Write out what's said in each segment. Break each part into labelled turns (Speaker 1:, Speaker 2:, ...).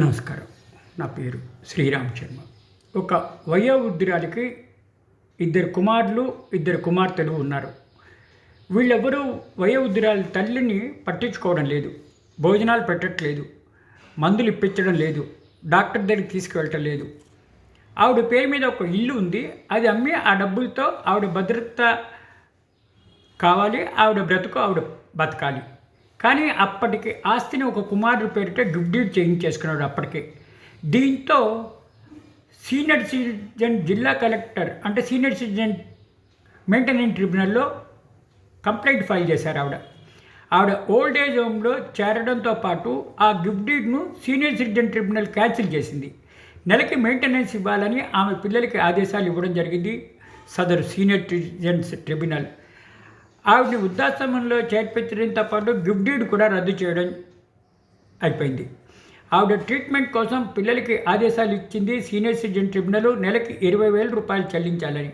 Speaker 1: నమస్కారం. నా పేరు శ్రీరామ్ శర్మ. ఒక వయోవృద్ధురాలికి ఇద్దరు కుమారులు ఇద్దరు కుమార్తెలు ఉన్నారు. వీళ్ళెవరూ వయోవృద్ధురాలి తల్లిని పట్టించుకోవడం లేదు భోజనాలు పెట్టట్లేదు మందులు ఇప్పించడం లేదు డాక్టర్ దగ్గరికి తీసుకువెళ్ళటం లేదు. ఆవిడ పేరు మీద ఒక ఇల్లు ఉంది అది అమ్మి ఆ డబ్బులతో ఆవిడ భద్రత కావాలి ఆవిడ బ్రతుకు ఆవిడ బతకాలి. కానీ అప్పటికి ఆస్తిని ఒక కుమారుడు పేరిట గిఫ్ట్ చేయించేసుకున్నాడు అప్పటికే. దీంతో సీనియర్ సిటిజన్ జిల్లా కలెక్టర్ అంటే సీనియర్ సిటిజన్ మెయింటెనెన్స్ ట్రిబ్యునల్లో కంప్లైంట్ ఫైల్ చేశారు ఆవిడ. ఆవిడ ఓల్డ్ ఏజ్ హోమ్లో చేరడంతో పాటు ఆ గిఫ్ట్ డీడ్ను సీనియర్ సిటిజన్ ట్రిబ్యునల్ క్యాన్సిల్ చేసింది. నెలకి మెయింటెనెన్స్ ఇవ్వాలని ఆమె పిల్లలకి ఆదేశాలు ఇవ్వడం జరిగింది. సదరు సీనియర్ సిటిజన్స్ ట్రిబ్యునల్ ఆవిడ వృద్ధాశ్రమంలో చేర్పించడంతో పాటు గిఫ్ట్ డీడ్ కూడా రద్దు చేయడం అయిపోయింది. ఆవిడ ట్రీట్మెంట్ కోసం పిల్లలకి ఆదేశాలు ఇచ్చింది సీనియర్ సిటిజన్ ట్రిబ్యునల్ నెలకి ఇరవై వేల రూపాయలు చెల్లించాలని.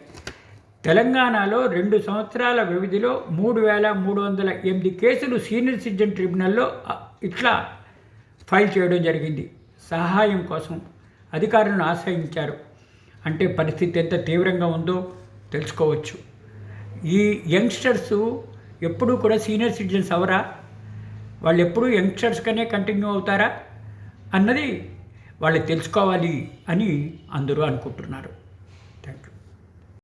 Speaker 1: తెలంగాణలో రెండు సంవత్సరాల వ్యవధిలో మూడు వేల మూడు వందల ఎనిమిది కేసులు సీనియర్ సిటిజన్ ట్రిబ్యునల్లో ఇట్లా ఫైల్ చేయడం జరిగింది. సహాయం కోసం అధికారులను ఆశ్రయించారు. అంటే పరిస్థితి ఎంత తీవ్రంగా ఉందో తెలుసుకోవచ్చు. ఈ యంగ్స్టర్స్ ఎప్పుడూ కూడా సీనియర్ సిటిజన్స్ అవరా? వాళ్ళు ఎప్పుడూ యంగ్స్టర్స్గానే కంటిన్యూ అవుతారా? అన్నది వాళ్ళు తెలుసుకోవాలి అని అందరూ అనుకుంటున్నారు. Thank you